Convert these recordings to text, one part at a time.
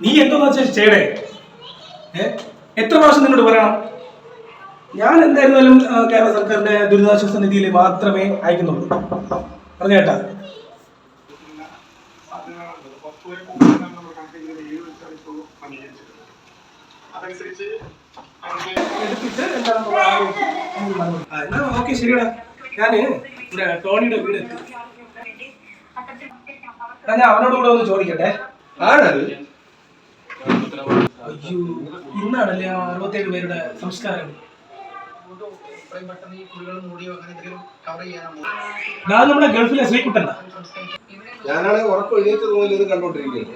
നീ എന്തോന്ന് ചേടേ എത്ര പ്രാവശ്യം നിന്നോട് പറയണം? ഞാൻ എന്തായിരുന്നാലും കേരള സർക്കാരിന്റെ ദുരിതാശ്വാസ നിധിയിൽ മാത്രമേ അയക്കുന്നുള്ളൂ. പറഞ്ഞു കേട്ടാ എന്നാ ഓക്കെ ശരിയടാ. ഞാൻ ഇവിടെ ടോണിയുടെ വീട് എത്തി ഞാൻ അവനോട് കൂടെ ഒന്ന് ചോദിക്കട്ടെ. ആണത് അയ്യോ ഇന്നാണല്ലേ ആ അറുപത്തേഴ് പേരുടെ സംസ്കാരം? ഞാൻ നമ്മുടെ ഗൾഫിലെ ഞാനാണെങ്കിൽ ഉറക്കം എഴുന്നേറ്റ് തോന്നില്ല ഇത് കണ്ടോണ്ടിരിക്കുന്നത്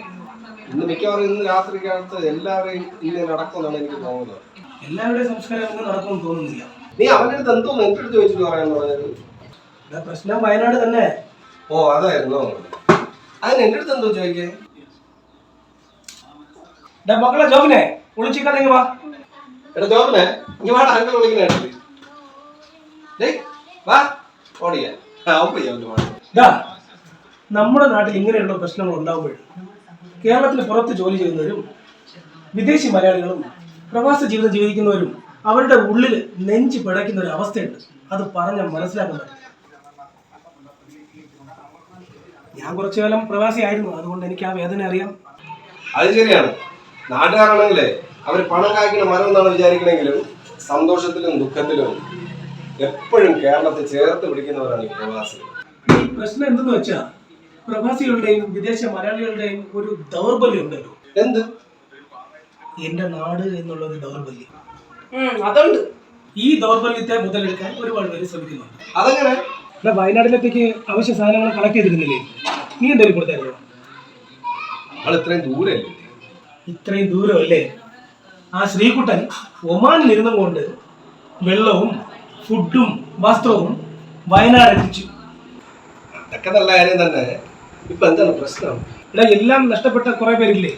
ഇന്ന് മിക്കവാറും ഇന്ന് രാത്രി കാലത്ത് എല്ലാവരെയും ഇങ്ങനെ നടക്കുമെന്നാണ് എനിക്ക് തോന്നുന്നത്. എല്ലാവരുടെയും സംസ്കാരം ഒന്നും നടക്കുമെന്ന് തോന്നുന്നില്ല. നീ അവന്റെ അടുത്ത് എന്തോ എന്റെ അടുത്ത് ചോദിച്ചിട്ട് പറയാന്ന് പറഞ്ഞത്? ഇവിടെ പ്രശ്നം വയനാട് തന്നെ. ഓ അതായിരുന്നു. അതിന് എന്റെ അടുത്ത് എന്തോ ചോദിക്കേ ഡാ മക്കളെ ജോബിനെ വിളിച്ചിക്കാതെ വാ. എടാ ജോബിനെ ഇനി വാടാ അങ്കിൾ വിളിക്കണേ ഡേയ് വാ ഓടിയ ഡാ നമ്മുടെ നാട്ടിൽ ഇങ്ങനെയുള്ള പ്രശ്നങ്ങൾ ഉണ്ടാവുമ്പോൾ കേരളത്തിന് പുറത്ത് ജോലി ചെയ്യുന്നവരും വിദേശി മലയാളികളും പ്രവാസ ജീവിതം ജീവിക്കുന്നവരും അവരുടെ ഉള്ളിൽ നെഞ്ച് പിടയ്ക്കുന്ന ഒരു അവസ്ഥയുണ്ട്. അത് പറഞ്ഞാൽ മനസ്സിലാക്കുന്നത് ഞാൻ കുറച്ചു കാലം പ്രവാസിയായിരുന്നു. അതുകൊണ്ട് എനിക്ക് ആ വേദന അറിയാം. അത് ശരിയാണ്. നാട്ടുകാരാണെങ്കിലേ അവർ പണം കായ്ക്കണ മരം എന്നാണ് വിചാരിക്കണമെങ്കിലും സന്തോഷത്തിലും ദുഃഖത്തിലും എപ്പോഴും കേരളത്തെ ചേർത്ത് പിടിക്കുന്നവരാണ് ഈ പ്രവാസികൾ. പ്രശ്നം എന്തെന്ന് വെച്ചാൽ പ്രവാസികളുടെയും വിദേശ മലയാളികളുടെയും ഒരു ദൗർബല്യം ഉണ്ടല്ലോ. എന്ത്? എന്റെ നാട് എന്നുള്ള ഒരു ദൗർബല്യം അതുണ്ട്. ഈ ദൗർബല്യത്തെ മുതലെടുക്കാൻ ഒരുപാട് പേര് ശ്രമിക്കുന്നുണ്ട്. അതങ്ങനെ? ഇവിടെ വയനാട്ടിലത്തേക്ക് അവശ്യ സാധനങ്ങൾ കളക്ട് ചെയ്തിരുന്നില്ലേ? നീ എന്തെങ്കിലും കൊടുത്തായിരുന്നു? നമ്മൾ ഇത്രയും ദൂരല്ലേ? ഇത്രയും ദൂരം അല്ലേ ആ ശ്രീകുട്ടൻ ഒമാനിൽ ഇരുന്നും കൊണ്ട് വെള്ളവും ഫുഡും വസ്ത്രവും വയനാട് എത്തിച്ചു. അതൊക്കെ നല്ല കാര്യം തന്നെ. ഇപ്പൊ എന്താണ് പ്രശ്നം? ഇവിടെ എല്ലാം നഷ്ടപ്പെട്ട കുറെ പേരില്ലേ?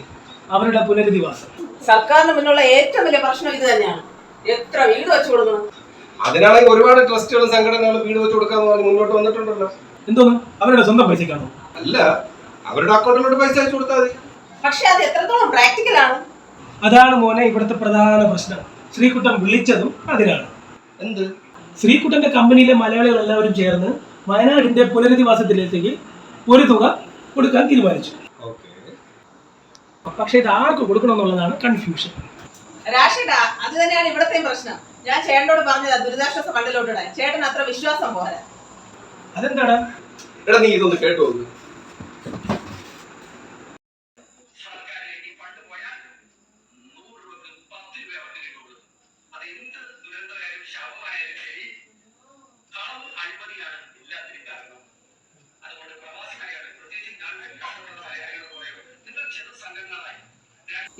അവരുടെ പുനരധിവാസം. സർക്കാരിന് മുന്നുള്ള ഏറ്റവും വലിയ പ്രശ്നം ഇത് തന്നെയാണ്. എത്ര വീട് വെച്ചു കൊടുക്കണം? അതിനാണെങ്കിൽ ഒരുപാട് ട്രസ്റ്റുകളും സംഘടനകളും വീട് വെച്ച് കൊടുക്കാന്ന് പറഞ്ഞ് മുന്നോട്ട് വന്നിട്ടുണ്ടല്ലോ. എന്തോന്ന്? അവരുടെ സ്വന്തം പൈസക്കാണോ അല്ല അവരുടെ അക്കൗണ്ടിലോട്ട് പൈസ അയച്ചു കൊടുത്താൽ മതി. പക്ഷെ അത് എത്രത്തോളം പ്രാക്ടിക്കൽ ആണ്? അതാണ് മോനെ ഇവിടുത്തെ പ്രധാന പ്രശ്നം. ശ്രീകുട്ടൻ വിളിച്ചതും അതിനാണ്. എന്ത്? ശ്രീകുട്ടന്റെ കമ്പനിയിലെ മലയാളികൾ എല്ലാവരും ചേർന്ന് വയനാടിന്റെ പുനരധിവാസത്തിലേക്ക് ഒരു തുക കൊടുക്കാൻ തീരുമാനിച്ചു. പക്ഷെ പക്ഷേ ഇത് ആർക്ക് കൊടുക്കണം എന്നുള്ളതാണ് കൺഫ്യൂഷൻ രാഷേട്ടാ അത് തന്നെയാണ് ഇവിടത്തെയും പ്രശ്നം. ഞാൻ ചേട്ടനോട് പറഞ്ഞതാ ദുരിതാശ്വാസ ഫണ്ടിലോട്ട് ചേട്ടൻ അത്ര വിശ്വാസം പോരാ. അതെന്താടാ? എടാ നീ ഇതൊന്ന് കേട്ടു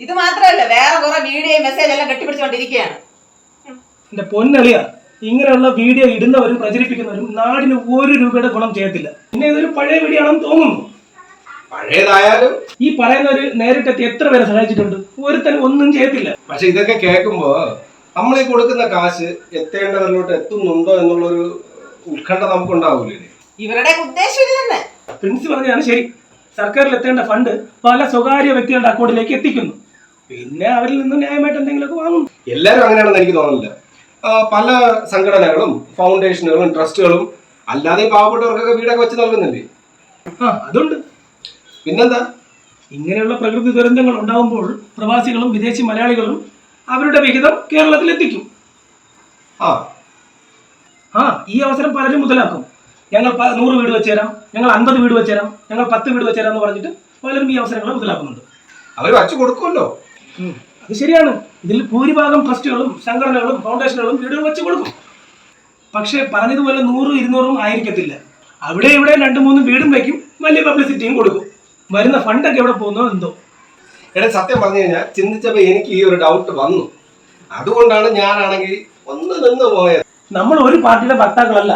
ഇത് മാത്രമല്ല വേറെ കുറെ വീഡിയോ മെസ്സേജ് എല്ലാം കെട്ടിപ്പിടിച്ചുകൊണ്ടിരിക്കുകയാണ്. എന്റെ പൊന്നളിയ ഇങ്ങനെയുള്ള വീഡിയോ ഇടുന്നവരും പ്രചരിപ്പിക്കുന്നവരും നാടിന് ഒരു രൂപയുടെ ഗുണം ചെയ്യത്തില്ല. പിന്നെ ഇതൊരു പഴയ വീഡിയോ ആണെന്ന് തോന്നുന്നു. പഴയതായാലും ഈ പറയുന്നവര് നേരിട്ടെത്തി എത്ര പേരെ സഹായിച്ചിട്ടുണ്ട്? ഒരുത്തനും ഒന്നും ചെയ്യത്തില്ല. പക്ഷെ ഇതൊക്കെ കേൾക്കുമ്പോ നമ്മൾ ഈ കൊടുക്കുന്ന കാശ് എത്തേണ്ടവരിലോട്ട് എത്തുന്നുണ്ടോ എന്നുള്ളൊരു ഉത്കണ്ഠ നമുക്കുണ്ടാവൂലേ? ഇവരുടെ ഉദ്ദേശം ഇത് തന്നെ. പ്രിൻസി പറഞ്ഞാണ് ശരി. സർക്കാരിൽ എത്തേണ്ട ഫണ്ട് പല സ്വകാര്യ വ്യക്തികളുടെ അക്കൗണ്ടിലേക്ക് എത്തിക്കുന്നു. പിന്നെ അവരിൽ നിന്ന് ന്യായമായിട്ട് എന്തെങ്കിലുമൊക്കെ വാങ്ങും. എല്ലാവരും അങ്ങനെയാണെന്ന് എനിക്ക് തോന്നുന്നില്ല. പല സംഘടനകളും ഫൗണ്ടേഷനുകളും ട്രസ്റ്റുകളും അല്ലാതെ പാവപ്പെട്ടവർക്കൊക്കെ വീടൊക്കെ വെച്ച് നൽകുന്നില്ലേ ആ അതുണ്ട്. പിന്നെന്താ? ഇങ്ങനെയുള്ള പ്രകൃതി ദുരന്തങ്ങൾ ഉണ്ടാകുമ്പോൾ പ്രവാസികളും വിദേശി മലയാളികളും അവരുടെ വിഹിതം കേരളത്തിൽ എത്തിക്കും. ആ. ആ ഈ അവസരം പലരും മുതലാക്കും. ഞങ്ങൾ നൂറ് വീട് വെച്ച് തരാം ഞങ്ങൾ അൻപത് വീട് വെച്ചേരാം ഞങ്ങൾ പത്ത് വീട് വെച്ചേരാം എന്ന് പറഞ്ഞിട്ട് പലരും ഈ അവസരങ്ങളെ മുതലാക്കുന്നുണ്ട്. അവർ വച്ചു കൊടുക്കുമല്ലോ. അത് ശരിയാണ്. ഇതിൽ ഭൂരിഭാഗം ട്രസ്റ്റുകളും സംഘടനകളും ഫൗണ്ടേഷനുകളും വീടുകൾ വെച്ച് കൊടുക്കും. പക്ഷേ പറഞ്ഞതുപോലെ നൂറും ഇരുന്നൂറും ആയിരിക്കത്തില്ല. അവിടെ ഇവിടെ രണ്ടു മൂന്നും വീടും വയ്ക്കും വലിയ പബ്ലിസിറ്റിയും കൊടുക്കും. വരുന്ന ഫണ്ടൊക്കെ എവിടെ പോകുന്നോ എന്തോ. എടാ സത്യം പറഞ്ഞു കഴിഞ്ഞാൽ ചിന്തിച്ചപ്പോൾ എനിക്ക് ഈ ഒരു ഡൗട്ട് വന്നു. അതുകൊണ്ടാണ് ഞാനാണെങ്കിൽ ഒന്ന് നിന്ന് പോയത്. നമ്മൾ ഒരു പാർട്ടിയുടെ ഭർത്താക്കളല്ല.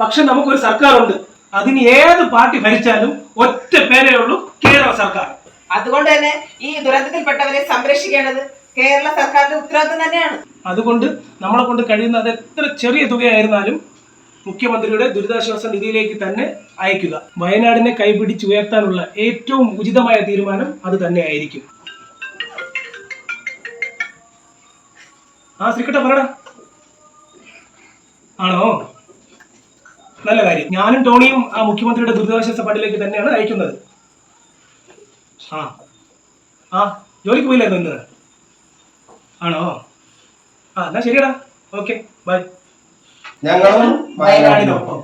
പക്ഷെ നമുക്കൊരു സർക്കാർ ഉണ്ട് അതിന് ഏത് പാർട്ടി ഭരിച്ചാലും ഒറ്റ പേരേ ഉള്ളൂ കേരള സർക്കാർ. അതുകൊണ്ട് തന്നെ ഈ ദുരന്തത്തിൽപ്പെട്ടവരെ സംരക്ഷിക്കേണ്ടത് കേരള സർക്കാരിന്റെ ഉത്തരവാദിത്തം തന്നെയാണ്. അതുകൊണ്ട് നമ്മളെ കൊണ്ട് കഴിയുന്ന അത് എത്ര ചെറിയ തുകയായിരുന്നാലും മുഖ്യമന്ത്രിയുടെ ദുരിതാശ്വാസ നിധിയിലേക്ക് തന്നെ അയക്കുക. വയനാടിനെ കൈപിടിച്ച് ഉയർത്താനുള്ള ഏറ്റവും ഉചിതമായ തീരുമാനം അത് തന്നെ ആയിരിക്കും. ആ ശ്രീക്കട്ട പറ ആണോ? നല്ല കാര്യം. ഞാനും ടോണിയും ആ മുഖ്യമന്ത്രിയുടെ ദുരിതാശ്വാസ ഫണ്ടിലേക്ക് തന്നെയാണ് അയക്കുന്നത്. ആ. ആ ജോലിക്ക് പോയില്ലായിരുന്നു ഇന്ന്? ആണോ? ആ എന്നാ ശരിയടാ. Okay bye. ഞങ്ങളും വയനാടിനൊപ്പം വയനാടിനൊപ്പം.